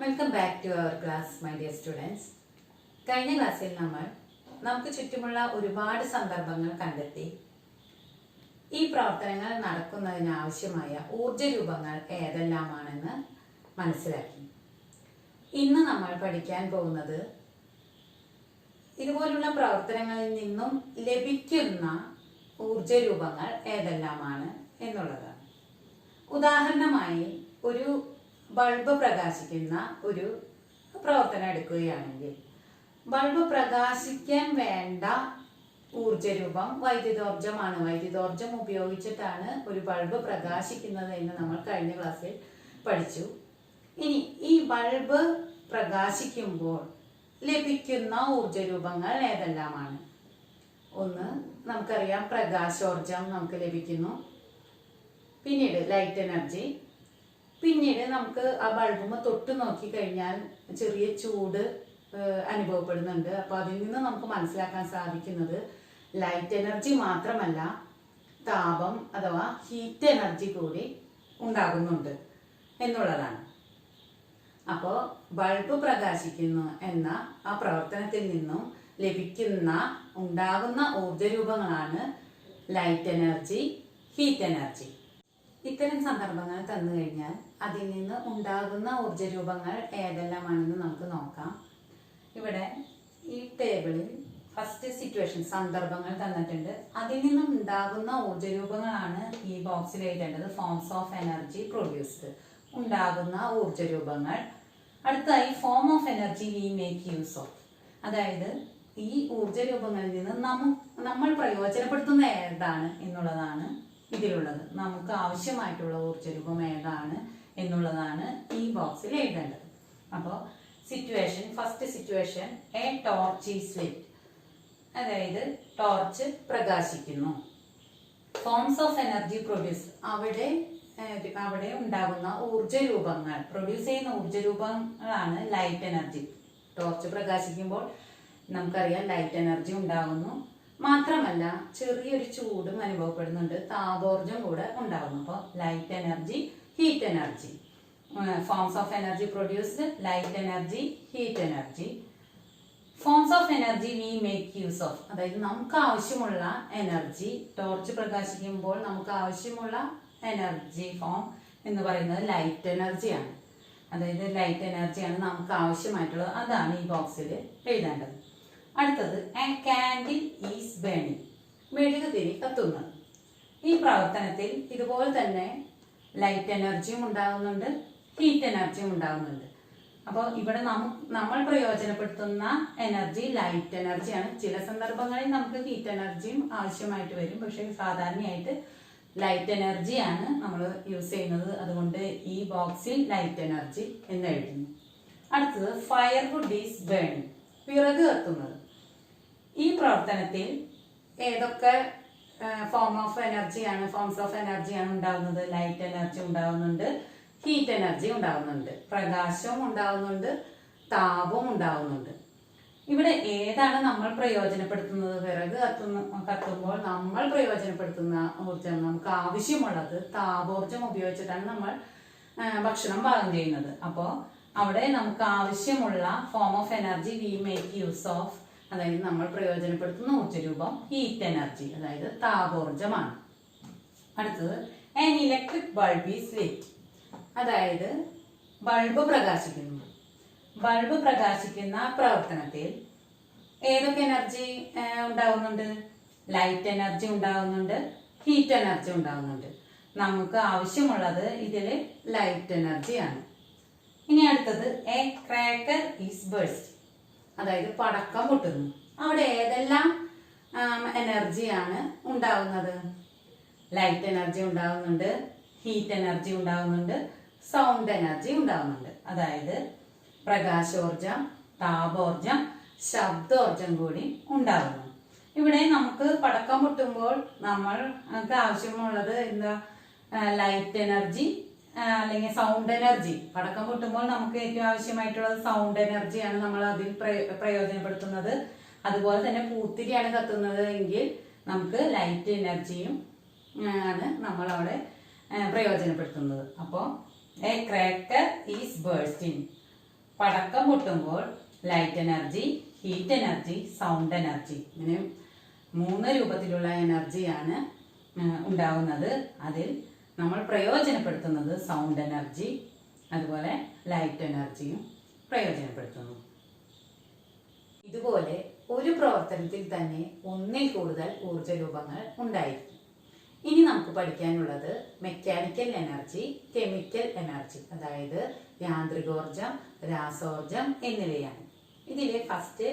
Welcome back to our class my dear students കഴിഞ്ഞ ക്ലാസ്സിൽ നമ്മൾ നമുക്ക് ചുറ്റുമുള്ള ഒരുപാട് സന്ദർഭങ്ങൾ കണ്ടെത്തി. ഈ പ്രവർത്തനങ്ങൾ നടക്കുന്നതിനാവശ്യമായ ഊർജ രൂപങ്ങൾ ഏതെല്ലാമാണെന്ന് മനസ്സിലാക്കി. ഇന്ന് നമ്മൾ പഠിക്കാൻ പോകുന്നത് ഇതുപോലുള്ള പ്രവർത്തനങ്ങളിൽ നിന്നും ലഭിക്കുന്ന ഊർജ രൂപങ്ങൾ ഏതെല്ലാമാണ് എന്നുള്ളതാണ്. ഉദാഹരണമായി ഒരു ബൾബ് പ്രകാശിക്കുന്ന ഒരു പ്രവർത്തനം എടുക്കുകയാണെങ്കിൽ ബൾബ് പ്രകാശിക്കാൻ വേണ്ട ഊർജരൂപം വൈദ്യുതോർജമാണ് വൈദ്യുതോർജം ഉപയോഗിച്ചിട്ടാണ് ഒരു ബൾബ് പ്രകാശിക്കുന്നത് എന്ന് നമ്മൾ കഴിഞ്ഞ ക്ലാസ്സിൽ പഠിച്ചു. ഇനി ഈ ബൾബ് പ്രകാശിക്കുമ്പോൾ ലഭിക്കുന്ന ഊർജരൂപങ്ങൾ ഏതെല്ലാമാണ്? ഒന്ന് നമുക്കറിയാം പ്രകാശോർജം നമുക്ക് ലഭിക്കുന്നു. പിന്നീട് ലൈറ്റ് എനർജി. പിന്നീട് നമുക്ക് ആ ബൾബുമ തൊട്ട് നോക്കി കഴിഞ്ഞാൽ ചെറിയ ചൂട് അനുഭവപ്പെടുന്നുണ്ട്. അപ്പോൾ അതിൽ നിന്ന് നമുക്ക് മനസ്സിലാക്കാൻ സാധിക്കുന്നത് ലൈറ്റ് എനർജി മാത്രമല്ല താപം അഥവാ ഹീറ്റ് എനർജി കൂടി ഉണ്ടാകുന്നുണ്ട് എന്നുള്ളതാണ്. അപ്പോൾ ബൾബ് പ്രകാശിക്കുന്നു എന്ന ആ പ്രവർത്തനത്തിൽ നിന്നും ലഭിക്കുന്ന ഉണ്ടാകുന്ന ഊർജരൂപങ്ങളാണ് ലൈറ്റ് എനർജി ഹീറ്റ് എനർജി ഇത്തരം സന്ദർഭങ്ങൾ തന്നു കഴിഞ്ഞാൽ അതിൽ നിന്ന് ഉണ്ടാകുന്ന ഊർജ രൂപങ്ങൾ ഏതെല്ലാമാണെന്ന് നമുക്ക് നോക്കാം. ഇവിടെ ഈ ടേബിളിൽ ഫസ്റ്റ് സിറ്റുവേഷൻ സന്ദർഭങ്ങൾ തന്നിട്ടുണ്ട്. അതിൽ നിന്നും ഉണ്ടാകുന്ന ഊർജ രൂപങ്ങളാണ് ഈ ബോക്സിൽ എഴുതേണ്ടത്. ഫോംസ് ഓഫ് എനർജി പ്രൊഡ്യൂസ്ഡ് ഉണ്ടാകുന്ന ഊർജ രൂപങ്ങൾ അടുത്തായി form of energy we make use of അതായത് ഈ ഊർജ രൂപങ്ങളിൽ നിന്ന് നമ്മ നമ്മൾ പ്രയോജനപ്പെടുത്തുന്ന ഏതാണ് എന്നുള്ളതാണ് ഇതിലുള്ളത്. നമുക്ക് ആവശ്യമായിട്ടുള്ള ഊർജരൂപം ഏതാണ് എന്നുള്ളതാണ് ഈ ബോക്സിൽ എഴുതേണ്ടത്. അപ്പോൾ situation first situation a torch is lit അതായത് ടോർച്ച് പ്രകാശിക്കുന്നു. ഫോംസ് ഓഫ് എനർജി പ്രൊഡ്യൂസ് അവിടെ അവിടെ ഉണ്ടാകുന്ന ഊർജ രൂപങ്ങൾ പ്രൊഡ്യൂസ് ചെയ്യുന്ന ഊർജ രൂപങ്ങളാണ് ലൈറ്റ് എനർജി ടോർച്ച് പ്രകാശിക്കുമ്പോൾ നമുക്കറിയാം ലൈറ്റ് എനർജി ഉണ്ടാകുന്നു. മാത്രമല്ല ചെറിയൊരു ചൂടും അനുഭവപ്പെടുന്നുണ്ട്. താപോർജം കൂടെ ഉണ്ടാകുന്നു അപ്പോൾ light energy heat energy forms of energy produced light energy heat energy forms of energy we make use of അതായത് നമുക്ക് ആവശ്യമുള്ള എനർജി ടോർച്ച് പ്രകാശിക്കുമ്പോൾ നമുക്ക് ആവശ്യമുള്ള എനർജി ഫോം എന്ന് പറയുന്നത് ലൈറ്റ് എനർജിയാണ് അതായത് ലൈറ്റ് എനർജിയാണ് നമുക്ക് ആവശ്യമായിട്ടുള്ളത്. അതാണ് ഈ ബോക്സിൽ എഴുതേണ്ടത്. അടുത്തത് എ കാൻഡിൽ ഈസ് ബേണിംഗ് മെഴുകുതിരി കത്തുന്നത് ഈ പ്രവർത്തനത്തിൽ ഇതുപോലെ തന്നെ ലൈറ്റ് എനർജിയും ഉണ്ടാകുന്നുണ്ട് ഹീറ്റ് എനർജിയും ഉണ്ടാകുന്നുണ്ട്. അപ്പോൾ ഇവിടെ നമു നമ്മൾ പ്രയോജനപ്പെടുത്തുന്ന എനർജി ലൈറ്റ് എനർജിയാണ് ചില സന്ദർഭങ്ങളിൽ നമുക്ക് ഹീറ്റ് എനർജിയും ആവശ്യമായിട്ട് വരും. പക്ഷേ സാധാരണയായിട്ട് ലൈറ്റ് എനർജിയാണ് നമ്മൾ യൂസ് ചെയ്യുന്നത്. അതുകൊണ്ട് ഈ ബോക്സിൽ ലൈറ്റ് എനർജി എന്ന് എഴുതുന്നു. അടുത്തത് ഫയർവുഡ് ഈസ് ബേണിംഗ് വിറക് കത്തുന്നത്. ഈ പ്രവർത്തനത്തിൽ ഏതൊക്കെ ഫോം ഓഫ് എനർജിയാണ് ഫോംസ് ഓഫ് എനർജിയാണ് ഉണ്ടാകുന്നത് ലൈറ്റ് എനർജി ഉണ്ടാകുന്നുണ്ട് ഹീറ്റ് എനർജി ഉണ്ടാകുന്നുണ്ട് പ്രകാശവും ഉണ്ടാകുന്നുണ്ട് താപവും ഉണ്ടാകുന്നുണ്ട് ഇവിടെ ഏതാണ് നമ്മൾ പ്രയോജനപ്പെടുത്തുന്നത്? വിറക് കത്തുന്ന കത്തുമ്പോൾ നമ്മൾ പ്രയോജനപ്പെടുത്തുന്ന ഊർജം നമുക്ക് ആവശ്യമുള്ളത് താപോർജം ഉപയോഗിച്ചിട്ടാണ് നമ്മൾ ഭക്ഷണം പാകം ചെയ്യുന്നത്. അപ്പോൾ അവിടെ നമുക്ക് ആവശ്യമുള്ള form of energy we make use of അതായത് നമ്മൾ പ്രയോജനപ്പെടുത്തുന്ന ഊർജരൂപം ഹീറ്റ് എനർജി അതായത് താപോർജമാണ് അടുത്തത് an electric bulb is lit അതായത് ബൾബ് പ്രകാശിക്കുന്നു. ബൾബ് പ്രകാശിക്കുന്ന പ്രവർത്തനത്തിൽ ഏതൊക്കെ എനർജി ഉണ്ടാകുന്നുണ്ട് ലൈറ്റ് എനർജി ഉണ്ടാകുന്നുണ്ട് ഹീറ്റ് എനർജി ഉണ്ടാകുന്നുണ്ട് നമുക്ക് ആവശ്യമുള്ളത് ഇതിൽ ലൈറ്റ് എനർജിയാണ് ഇനി അടുത്തത് എ ക്രാക്കർ ഈസ് ബേഴ്സ്റ്റ് അതായത് പടക്കം പൊട്ടുന്നു. അവിടെ ഏതെല്ലാം എനർജിയാണ് ഉണ്ടാവുന്നത്? ലൈറ്റ് എനർജി ഉണ്ടാവുന്നുണ്ട് ഹീറ്റ് എനർജി ഉണ്ടാവുന്നുണ്ട് സൗണ്ട് എനർജി ഉണ്ടാവുന്നുണ്ട്. അതായത് പ്രകാശോർജം താപോർജം ശബ്ദോർജം കൂടി ഉണ്ടാകുന്നു ഇവിടെ നമുക്ക് പടക്കം പൊട്ടുമ്പോൾ നമ്മൾ നമുക്ക് ആവശ്യമുള്ളത് എന്താ ലൈറ്റ് എനർജി അല്ലെങ്കിൽ സൗണ്ട് എനർജി പടക്കം പൊട്ടുമ്പോൾ നമുക്ക് ഏറ്റവും ആവശ്യമായിട്ടുള്ളത് സൗണ്ട് എനർജിയാണ് നമ്മൾ അതിൽ പ്രയോജനപ്പെടുത്തുന്നത്. അതുപോലെ തന്നെ പൂത്തിരിയാണ് കത്തുന്നത് എങ്കിൽ നമുക്ക് ലൈറ്റ് എനർജിയും ആണ് നമ്മൾ അവിടെ പ്രയോജനപ്പെടുത്തുന്നത്. അപ്പോൾ എ ക്രാക്കർ ഈസ് ബേഴ്സ്റ്റിംഗ് പടക്കം പൊട്ടുമ്പോൾ light energy heat energy sound energy ഇങ്ങനെ മൂന്ന് രൂപത്തിലുള്ള എനർജിയാണ് ഉണ്ടാവുന്നത്. അതിൽ നമ്മൾ പ്രയോജനപ്പെടുത്തുന്നത് സൗണ്ട് എനർജി അതുപോലെ ലൈറ്റ് എനർജിയും പ്രയോജനപ്പെടുത്തുന്നു. ഇതുപോലെ ഒരു പ്രവർത്തനത്തിൽ തന്നെ ഒന്നിൽ കൂടുതൽ ഊർജ രൂപങ്ങൾ ഉണ്ടായിരിക്കും. ഇനി നമുക്ക് പഠിക്കാനുള്ളത് മെക്കാനിക്കൽ എനർജി കെമിക്കൽ എനർജി അതായത് യാന്ത്രികോർജം രാസോർജം എന്നിവയാണ്. ഇതിലെ ഫസ്റ്റ്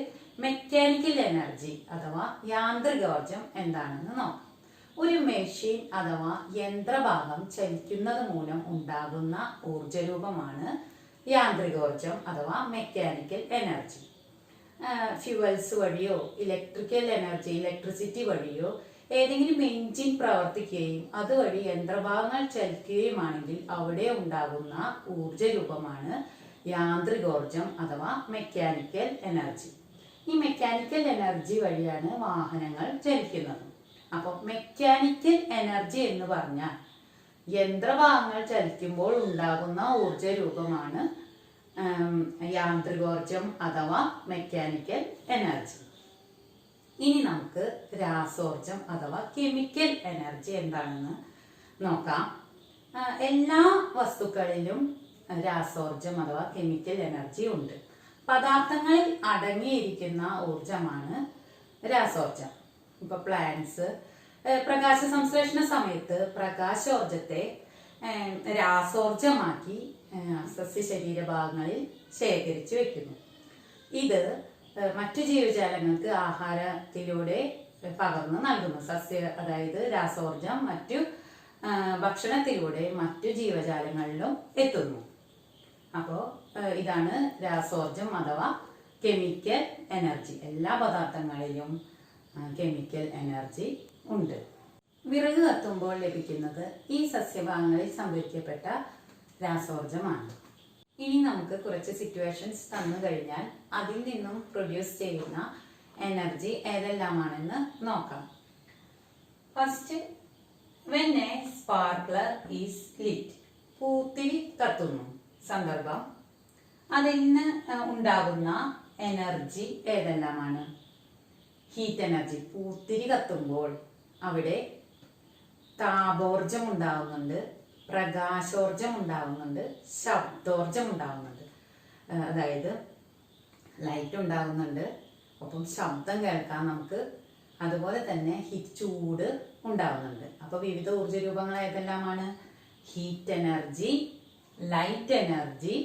മെക്കാനിക്കൽ എനർജി അഥവാ യാന്ത്രികോർജം എന്താണെന്ന് നോക്കാം. ഒരു മെഷീൻ അഥവാ യന്ത്രഭാഗം ചലിക്കുന്നത് മൂലം ഉണ്ടാകുന്ന ഊർജരൂപമാണ് യാന്ത്രികോർജം അഥവാ മെക്കാനിക്കൽ എനർജി ഫ്യൂവൽസ് വഴിയോ ഇലക്ട്രിക്കൽ എനർജി ഇലക്ട്രിസിറ്റി വഴിയോ ഏതെങ്കിലും എഞ്ചിൻ പ്രവർത്തിക്കുകയും അതുവഴി യന്ത്രഭാഗങ്ങൾ ചലിക്കുകയുമാണെങ്കിൽ അവിടെ ഉണ്ടാകുന്ന ഊർജ രൂപമാണ് യാന്ത്രികോർജം അഥവാ മെക്കാനിക്കൽ എനർജി ഈ മെക്കാനിക്കൽ എനർജി വഴിയാണ് വാഹനങ്ങൾ ചലിക്കുന്നത്. അപ്പോൾ മെക്കാനിക്കൽ എനർജി എന്ന് പറഞ്ഞാൽ യന്ത്രഭാഗങ്ങൾ ചലിക്കുമ്പോൾ ഉണ്ടാകുന്ന ഊർജ രൂപമാണ് യാന്ത്രികോർജം അഥവാ മെക്കാനിക്കൽ എനർജി ഇനി നമുക്ക് രാസോർജം അഥവാ കെമിക്കൽ എനർജി എന്താണെന്ന് നോക്കാം. എല്ലാ വസ്തുക്കളിലും രാസോർജം അഥവാ കെമിക്കൽ എനർജി ഉണ്ട്. പദാർത്ഥങ്ങളിൽ അടങ്ങിയിരിക്കുന്ന ഊർജമാണ് രാസോർജം. ഇപ്പൊ പ്ലാന്റ്സ് പ്രകാശ സംശ്ലേഷണ സമയത്ത് പ്രകാശോർജത്തെ രാസോർജമാക്കി സസ്യ സസ്യ ശരീരഭാഗങ്ങളിൽ ശേഖരിച്ചു വെക്കുന്നു. ഇത് മറ്റു ജീവജാലങ്ങൾക്ക് ആഹാരത്തിലൂടെ പകർന്നു നൽകുന്നു. സസ്യ അതായത് രാസോർജം മറ്റു ഭക്ഷണത്തിലൂടെ മറ്റു ജീവജാലങ്ങളിലും എത്തുന്നു. അപ്പോൾ ഇതാണ് രാസോർജം അഥവാ കെമിക്കൽ എനർജി. എല്ലാ പദാർത്ഥങ്ങളിലും കെമിക്കൽ എനർജി ഉണ്ട്. വിറക് കത്തുമ്പോൾ ലഭിക്കുന്നത് ഈ സസ്യഭാഗങ്ങളിൽ സംഭരിക്കപ്പെട്ട രാസോർജമാണ് ഇനി നമുക്ക് കുറച്ച് സിറ്റുവേഷൻസ് തന്നു കഴിഞ്ഞാൽ അതിൽ നിന്നും പ്രൊഡ്യൂസ് ചെയ്യുന്ന എനർജി ഏതെല്ലാമാണെന്ന് നോക്കാം. First when a sparkler is lit പൂത്തിരി കത്തുന്നു. സന്ദർഭം. അതിൽ നിന്ന് ഉണ്ടാകുന്ന എനർജി ഏതെല്ലാമാണ്? ഹീറ്റ് എനർജി പൂത്തിരി കത്തുമ്പോൾ അവിടെ താപോർജം ഉണ്ടാവുന്നുണ്ട് പ്രകാശോർജം ഉണ്ടാവുന്നുണ്ട് ശബ്ദോർജം ഉണ്ടാവുന്നുണ്ട്. അതായത് ലൈറ്റ് ഉണ്ടാകുന്നുണ്ട് അപ്പം ശബ്ദം കേൾക്കാൻ നമുക്ക് അതുപോലെ തന്നെ ഹീറ്റ് ചൂട് ഉണ്ടാവുന്നുണ്ട്. അപ്പോൾ വിവിധ ഊർജ രൂപങ്ങൾ ഏതെല്ലാമാണ് heat energy light energy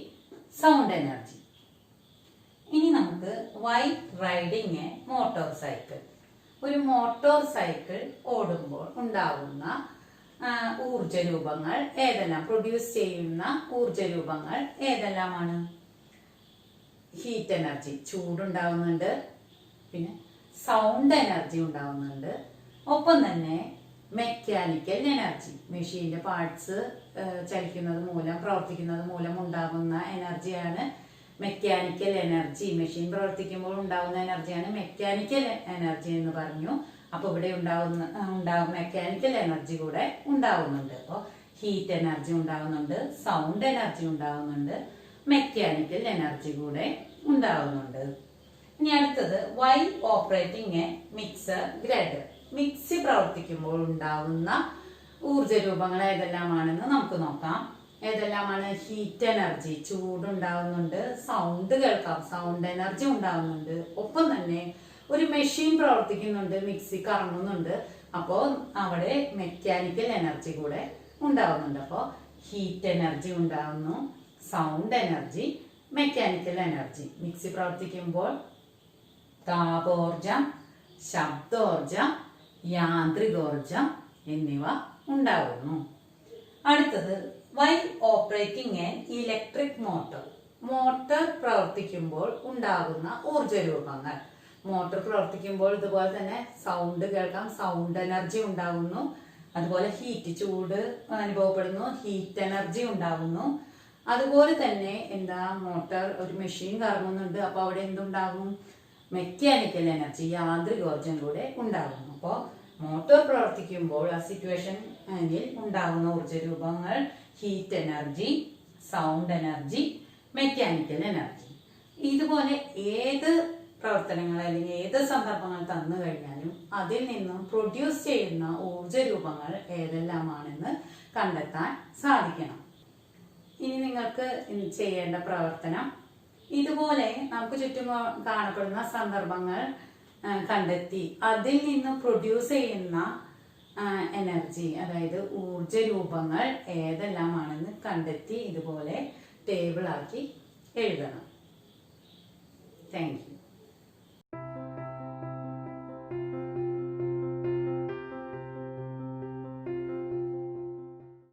sound energy നമുക്ക് while riding a motorcycle ഒരു മോട്ടോർ സൈക്കിൾ ഓടുമ്പോൾ ഉണ്ടാകുന്ന ഊർജ രൂപങ്ങൾ ഏതെല്ലാം? പ്രൊഡ്യൂസ് ചെയ്യുന്ന ഊർജ രൂപങ്ങൾ ഏതെല്ലാമാണ്? ഹീറ്റ് എനർജി ചൂടുണ്ടാവുന്നുണ്ട്. പിന്നെ സൗണ്ട് എനർജി ഉണ്ടാവുന്നുണ്ട്. ഒപ്പം തന്നെ മെക്കാനിക്കൽ എനർജി മെഷീന്റെ പാർട്സ് ചലിക്കുന്നത് മൂലം പ്രവർത്തിക്കുന്നത് മൂലം ഉണ്ടാകുന്ന എനർജിയാണ് മെക്കാനിക്കൽ എനർജി മെഷീൻ പ്രവർത്തിക്കുമ്പോൾ ഉണ്ടാകുന്ന എനർജിയാണ് മെക്കാനിക്കൽ എനർജി എന്ന് പറഞ്ഞു. അപ്പൊ ഇവിടെ ഉണ്ടാകുന്ന ഉണ്ടാവും മെക്കാനിക്കൽ എനർജി കൂടെ ഉണ്ടാവുന്നുണ്ട്. അപ്പോൾ ഹീറ്റ് എനർജി ഉണ്ടാകുന്നുണ്ട് സൗണ്ട് എനർജി ഉണ്ടാകുന്നുണ്ട് മെക്കാനിക്കൽ എനർജി കൂടെ ഉണ്ടാവുന്നുണ്ട്. ഇനി അടുത്തത് while operating a mixer grinder. Mixie പ്രവർത്തിക്കുമ്പോൾ ഉണ്ടാകുന്ന ഊർജ രൂപങ്ങൾ ഏതെല്ലാമാണെന്ന് നമുക്ക് നോക്കാം. ഏതെല്ലാമാണ് ഹീറ്റ് എനർജി ചൂടുണ്ടാവുന്നുണ്ട് സൗണ്ട് കേൾക്കാം. സൗണ്ട് എനർജി ഉണ്ടാവുന്നുണ്ട്. ഒപ്പം തന്നെ ഒരു മെഷീൻ പ്രവർത്തിക്കുന്നുണ്ട് മിക്സി കറങ്ങുന്നുണ്ട്. അപ്പോൾ അവിടെ മെക്കാനിക്കൽ എനർജി കൂടെ ഉണ്ടാവുന്നുണ്ട്. അപ്പോൾ ഹീറ്റ് എനർജി ഉണ്ടാവുന്നു sound energy mechanical energy mixie പ്രവർത്തിക്കുമ്പോൾ താപോർജം ശബ്ദോർജം യാന്ത്രികോർജം എന്നിവ ഉണ്ടാകുന്നു അടുത്തത് while operating an electric motor motor പ്രവർത്തിക്കുമ്പോൾ ഉണ്ടാകുന്ന ഊർജ രൂപങ്ങൾ മോട്ടർ പ്രവർത്തിക്കുമ്പോൾ ഇതുപോലെ തന്നെ സൗണ്ട് കേൾക്കാം. സൗണ്ട് എനർജി ഉണ്ടാകുന്നു. അതുപോലെ ഹീറ്റ് ചൂട് അനുഭവപ്പെടുന്നു. ഹീറ്റ് എനർജി ഉണ്ടാകുന്നു. അതുപോലെ തന്നെ എന്താ മോട്ടർ ഒരു മെഷീൻ കറങ്ങുന്നുണ്ട്. അപ്പൊ അവിടെ എന്തുണ്ടാകും? മെക്കാനിക്കൽ എനർജി യാന്ത്രികോർജം കൂടെ ഉണ്ടാകുന്നു. അപ്പോൾ മോട്ടോർ പ്രവർത്തിക്കുമ്പോൾ ആ സിറ്റുവേഷനിൽ ഉണ്ടാകുന്ന ഊർജ രൂപങ്ങൾ heat energy sound energy mechanical energy ഇതുപോലെ ഏത് പ്രവർത്തനങ്ങൾ അല്ലെങ്കിൽ ഏത് സന്ദർഭങ്ങൾ തന്നു കഴിഞ്ഞാലും അതിൽ നിന്നും പ്രൊഡ്യൂസ് ചെയ്യുന്ന ഊർജ രൂപങ്ങൾ ഏതെല്ലാമാണെന്ന് കണ്ടെത്താൻ സാധിക്കണം. ഇനി നിങ്ങൾക്ക് ചെയ്യേണ്ട പ്രവർത്തനം. ഇതുപോലെ നമുക്ക് ചുറ്റും കാണപ്പെടുന്ന സന്ദർഭങ്ങൾ കണ്ടെത്തി. അതിൽ നിന്നും പ്രൊഡ്യൂസ് ചെയ്യുന്ന എനർജി അതായത് ഊർജ രൂപങ്ങൾ ഏതെല്ലാമാണെന്ന് കണ്ടെത്തി ഇതുപോലെ ടേബിളാക്കി എഴുതണം. Thank you